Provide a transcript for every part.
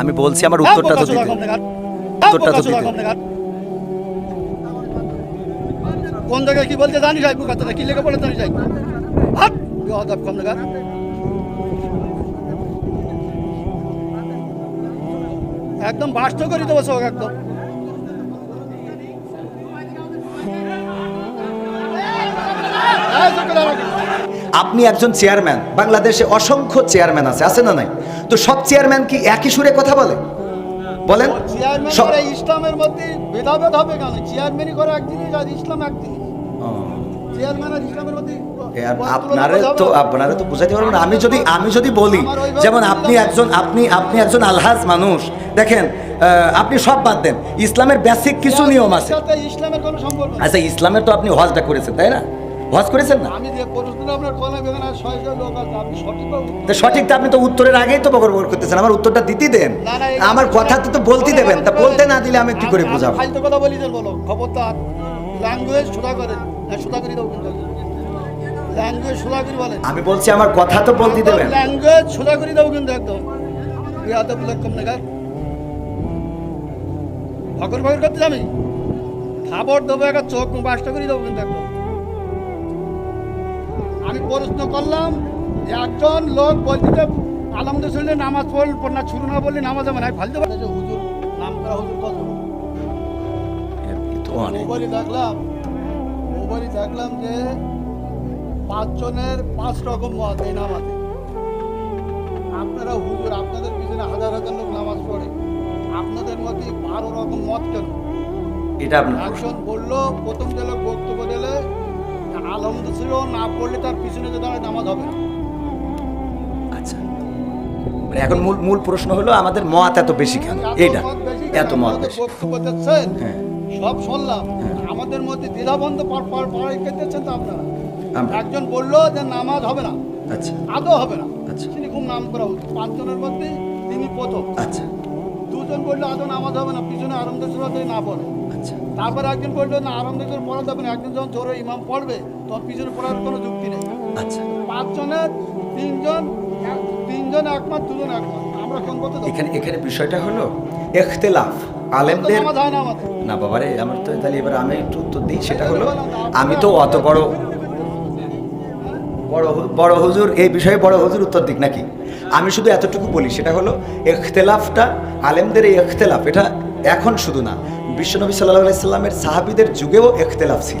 আমি বলছি আমার উত্তরটা তো দিতে। উত্তরটা তো দিতে। কোন জায়গায় কি বলতে জানি যাই বুকাতে কি লেগে বলে জানি যাই হাট বিহাদব কম জায়গা একদম বাস্ত করে দেবো সব একদম। আপনি একজন চেয়ারম্যান বাংলাদেশে অসংখ্য চেয়ারম্যান আছে আছে না নাই? তো সব চেয়ারম্যান কি একই সুরে কথা বলে? বলেন। ইসলামের মধ্যে ভেদাভেদ হবে কেন? চেয়ারম্যানই করে এক জিনিস আর ইসলাম এক জিনিস চেয়ারম্যান আর ইসলামের মধ্যে এ আর তুলনা আপনারে করতে হবে। তো না। তো বুঝাইতে পারব আমি যদি আমি যদি বলি যেমন আপনি একজন আপনি আপনি একজন আলহাজ মানুষ দেখেন আহ, আপনি সব বাদ দেন। ইসলামের বেসিক কিছু নিয়ম আছে। আচ্ছা ইসলামের তো আপনি হজটা করেছেন তাই না? হজ করেছেন না? সঠিক তো আপনি তো উত্তরের আগেই তো বকর বকর করতেছেন আমার উত্তরটা দিতে দেন। আমার কথা তো বলতে দেবেন তা বলতে না দিলে আমি কি করে বুঝাবো? ফাইলতে কথা বলি বলো খবরদার। ল্যাঙ্গুয়েজ সোজা করেন সোজা করে দাও ল্যাঙ্গুয়েজ সোজা করে বলেন। আমি বলছি আমার কথা তো বলতে দেবেন। ল্যাঙ্গুয়েজ সোজা করে দাও কিন্তু একদম ইয়াদব লোক নাগার ভগর ভগর করতে আমি খাবার দেবো একটা চোখ বাসটা করে দেবো কিন্তু একদম। আমি প্রশ্ন করলাম যে একজন লোক বলছি যে আলমদের শুনলে নামাজ পড়ল পড় না শুরু না বললে নামাজ হবে না। ফালতে পারে যে হুজুর নাম করা হুজুর কত এ তো অনেক। মোবাইলে দেখলাম মোবাইলে দেখলাম যে পাঁচজনের পাঁচ রকম মত এই নামাজে। আপনারা হুজুর আপনাদের পিছনে হাজার হাজার লোক নামাজ পড়ে। আপনাদের মধ্যে বারো রকম মত কেন? এটা একজন বলল প্রথম যে লোক বক্তব্য না পড়লে তার পিছনে যে দাঁড়ায় নামাজ হবে না। আচ্ছা। মানে এখন মূল মূল প্রশ্ন হলো আমাদের মত এত বেশি কেন? এত এইটা মত বেশি কেন? এত মত বেশি। বক্তব্য দিচ্ছেন হ্যাঁ। সব শুনলাম। আমাদের মধ্যে দ্বিধাবন্ধ পর পর পরীক্ষা দিচ্ছেন তো আপনারা। একজন বলল যে নামাজ হবে না। আচ্ছা। আদৌ হবে না। আচ্ছা। তিনি খুব নাম করা পাঁচজনের মধ্যে তিনি প্রথম। আচ্ছা। দুজন বলল আদৌ নামাজ হবে না? পিছনে আরামদের সুরাতে না পড়ে। আচ্ছা। তারপরে একজন বলল না আরামদের সুরা পড়া যাবে না। একজন যখন জোরে ইমাম পড়বে তখন পিছনে পড়ার কোনো যুক্তি নেই। আচ্ছা। পাঁচজনের তিনজন তিনজন একমত দুজন একমত আমরা কোন করতে এখানে এখানে বিষয়টা হলো এখতেলাফ। আলেমদের না বাবারে আমার তো তাহলে এবার আমি একটু উত্তর দিই সেটা হলো আমি তো অত বড় বড় বড় হুজুর এই বিষয়ে বড় হুজুর উত্তর দিক নাকি? আমি শুধু এতটুকু বলি সেটা হলো এখতেলাফটা আলেমদের এই এখতেলাফ এটা এখন শুধু না। বিশ্বনবী সাল্লাহ আলাইসাল্লামের সাহাবিদের যুগেও এখতেলাফ ছিল।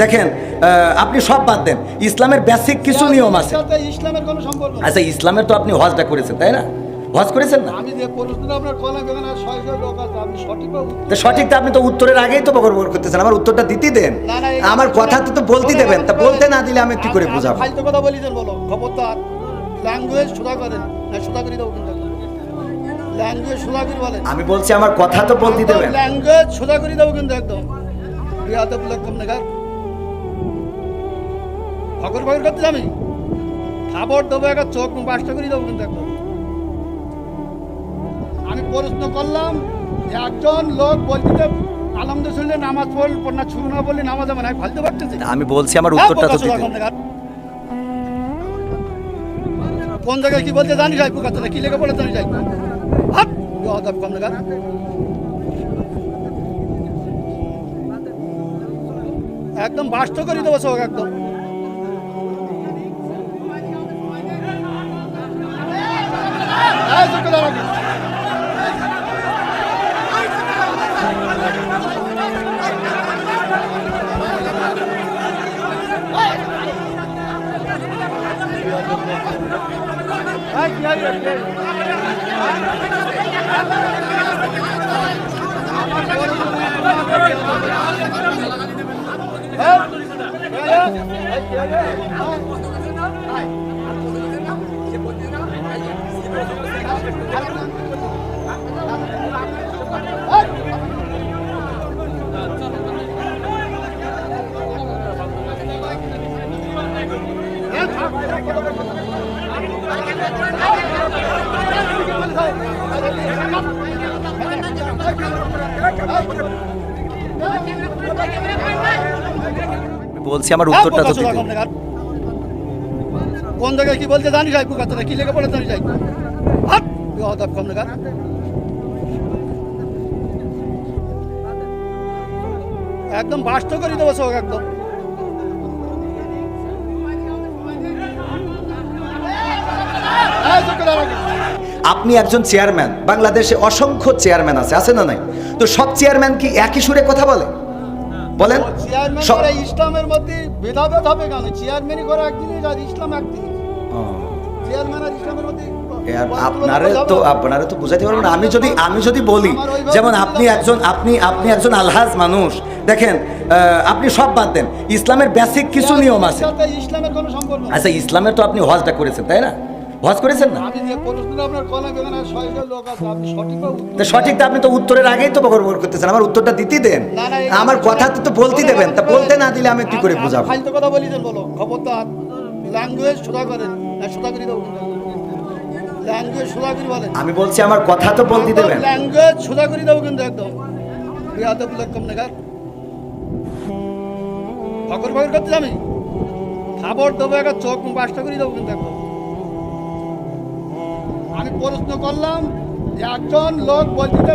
দেখেন আপনি সব বাদ দেন। ইসলামের বেসিক কিছু নিয়ম আছে। ইসলামের কোনো সম্পর্ক আচ্ছা ইসলামের তো আপনি হজটা করেছেন তাই না? হজ করেছেন না? আমি যে আপনার লোক আছে আপনি সঠিক আপনি তো উত্তরের আগেই তো বকর করতেছেন আমার উত্তরটা দিতে দেন। আমার কথা তো বলতে দেবেন তা বলতে না দিলে আমি কি করে আমি- বুঝাবো? ফালতু কথা বলি বলো খবরদার। ল্যাঙ্গুয়েজ সোজা করেন না সোজা করে দেবো কিন্তু। ল্যাঙ্গুয়েজ সোজা করে বলেন। আমি বলছি আমার কথা তো বলতে দেবেন। ল্যাঙ্গুয়েজ সোজা করে দেবো কিন্তু একদম। বিয়াদব লোক কম ভগর ভগর করতে আমি খাবার দেবো একটা চোখ বাসটা করে দেবো কিন্তু একদম আমি প্রশ্ন করলাম যে একজন লোক বলছি যে আলমদের শুনলে নামাজ পড়ল পড় না শুরু না বললে নামাজ হবে না। ফালতে পারতেছি আমি বলছি আমার উত্তরটা তো দিতে। কোন জায়গায় কি বলতে জানি যাই বুকাতে কি লেগে বলে জানি যাই। হাট বিয়াদব কম নাগার একদম বাস্ত করে দেবো সব একদম। Hey! বলছি আমার উত্তরটা তো দিতে কোন জায়গায় কি বলতে জানি যাই বুকাতে কি লেগে পড়ে জানি যাই হাত কম একদম বাস্ত করে দেবো সব একদম। আপনি একজন চেয়ারম্যান বাংলাদেশে অসংখ্য চেয়ারম্যান আছে আছে না নাই? তো সব চেয়ারম্যান কি একই সুরে কথা বলে? বলেন। চেয়ারম্যান ইসলামের মধ্যে ভেদাভেদ হবে কেন চেয়ারম্যানই করে এক জিনিস আর ইসলাম এক জিনিস চেয়ারম্যান আর ইসলামের মধ্যে আর তুলনা আপনারে করা যাবে তো না? তো বুঝাইতে পারব আমি যদি আমি যদি বলি যেমন আপনি একজন আপনি আপনি একজন আলহাজ মানুষ। দেখেন আহ, আপনি সব বাদ দেন। ইসলামের বেসিক কিছু নিয়ম আছে। আচ্ছা ইসলামের তো আপনি হজটা করেছেন তাই না? হজ করেছেন না? তা সঠিক তো আপনি তো উত্তরের আগেই তো বকর করতেছেন আমার উত্তরটা দিতে দেন। আমার কথা তো বলতে দেবেন তা বলতে না দিলে আমি কি করে বোঝাবো? কথা বলি দেন বলো খবরদার ল্যাঙ্গুয়েজ সোজা করেন না সোজা করে দেবো? ল্যাঙ্গুয়েজ সোজা করে বলেন আমি বলছি আমার কথা তো বলতে দেবেন। ল্যাঙ্গুয়েজ সোজা করে দেবো কিন্তু একদম। বিয়াদব নাগাদ ফকর ফকর করতে আমি খাবার দেবো একটা চোখ বাসটা করে দেবো কিন্তু আমি প্রশ্ন করলাম যে একজন লোক বলছে যে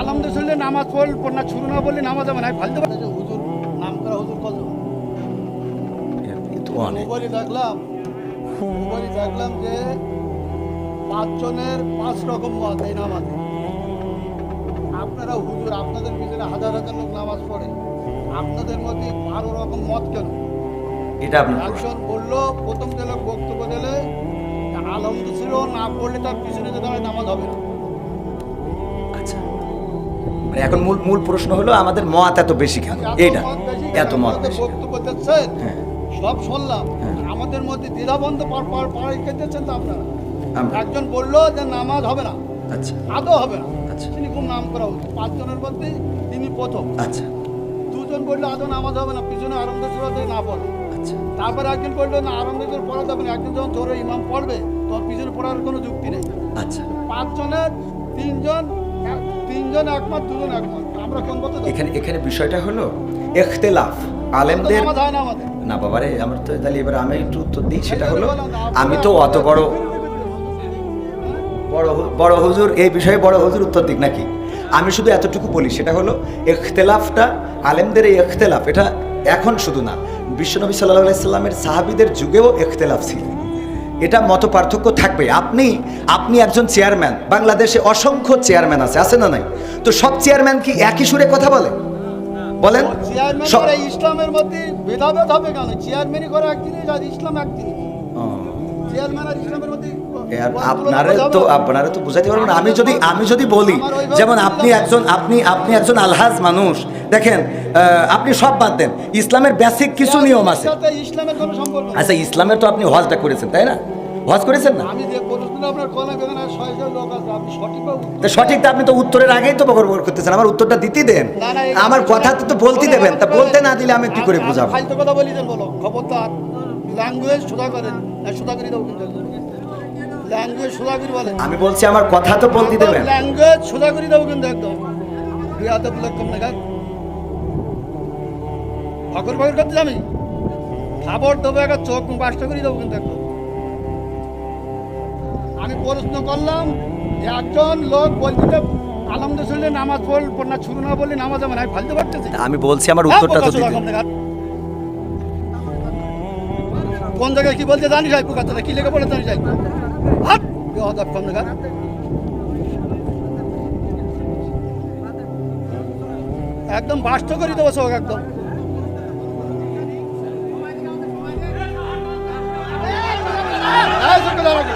আলহামদুলিল্লাহ নামাজ পড়ল না শুরু না বললে নামাজ হবে না। ফালতে হুজুর নাম করা হুজুর এ তো দেখলাম দেখলাম যে পাঁচজনের পাঁচ রকম মত এই নামাজে। আপনারা হুজুর আপনাদের পিছনে হাজার হাজার লোক নামাজ পড়ে। আপনাদের মধ্যে বারো রকম মত কেন? এটা একজন বলল প্রথম যে লোক বক্তব্য দিলে আলমদু ছিল না পড়লে তার পিছনে যেতে হয় নামাজ হবে না। আচ্ছা। মানে এখন মূল মূল প্রশ্ন হলো আমাদের মত এত বেশি কেন? এইটা এত মত বক্তব্য দিচ্ছেন হ্যাঁ। সব শুনলাম। হ্যাঁ। আমাদের মধ্যে দ্বিধাবন্ধ পাড়াই খেতেছেন তো আপনারা। একজন বলল যে নামাজ হবে না। আচ্ছা। আদৌ হবে না। আচ্ছা। তিনি খুব নাম করা উচিত। পাঁচজনের মধ্যে তিনি প্রথম। আচ্ছা। দুজন বলল আদৌ নামাজ হবে না পিছনে আরম্ভ সুরাতে না পড়ে আচ্ছা তারপরে একজন বলল না আরম্ভ করে পড়া যাবে না। একজন যখন জোরে ইমাম পড়বে তখন পিছনে পড়ার কোনো যুক্তি নেই। আচ্ছা। পাঁচজনের তিনজন তিনজন একমত দুজন একমত। আমরা কোন পথে এখানে এখানে বিষয়টা হলো এখতেলাফ আলেমদের না বাবারে আমার তো তাহলে এবার আমি একটু উত্তর দিই সেটা হলো আমি তো অত বড় বড় বড় হুজুর এই বিষয়ে বড় হুজুর উত্তর দিক নাকি? আমি শুধু এতটুকু বলি সেটা হলো এখতেলাফটা আলেমদের এই এখতেলাফ এটা এখন শুধু না। বিশ্বনবী সাল্লাহ আলাইস্লামের সাহাবিদের যুগেও এখতেলাফ ছিল। এটা মত পার্থক্য থাকবে। আপনি আপনি একজন চেয়ারম্যান বাংলাদেশে অসংখ্য চেয়ারম্যান আছে আছে না নাই? তো সব চেয়ারম্যান কি একই সুরে কথা বলে? বলেন। ইসলামের মধ্যে ভেদাভেদ হবে কেন? চেয়ারম্যানই করে এক জিনিস আর ইসলাম এক জিনিস। চেয়ারম্যান আর ইসলামের মধ্যে আপনারে তো? আপনারে তো বুঝাইতে পারব না। আমি যদি আমি যদি বলি যেমন আপনি একজন আপনি আপনি একজন আলহাজ মানুষ দেখেন আপনি সব বাদ দেন। ইসলামের বেসিক কিছু নিয়ম আছে। আচ্ছা ইসলামের তো আপনি হজটা করেছেন তাই না? হজ করেছেন না? আছে আপনি তা সঠিক তো আপনি তো উত্তরের আগেই তো বকর বকর করতেছেন। আমার উত্তরটা দিতে দেন। আমার কথা তো তো বলতে দেবেন। তা বলতে না দিলে আমি কি করে আপনি বুঝাবো কথা বলি। খবরদার ল্যাঙ্গুয়েজ সোজা করেন সোজা করে দেবো কিন্তু ল্যাঙ্গুয়েজ সোজা করে বলেন আমি বলছি আমার কথা তো বলতে দেবেন। ল্যাঙ্গুয়েজ সোজা করে দেবো কিন্তু একদম। কম ফকর ফকর করতে আমি খাবার দেবো একটা চোখ বাসটা করে দেবো কিন্তু একদম। আমি প্রশ্ন করলাম একজন লোক বলছে যে আলহামদুলিল্লাহ নামাজ পড়ল না শুরু না বললে নামাজ না আমি ফালতে পারতেছি আমি বলছি আমার উত্তরটা তো কোন জায়গায় কি বলতে জানি যাই পোকাতে কি লেগে পড়ে জানি যাই হাত কম নাগাদ একদম বাস্ত করে দেবো সব একদম। কি?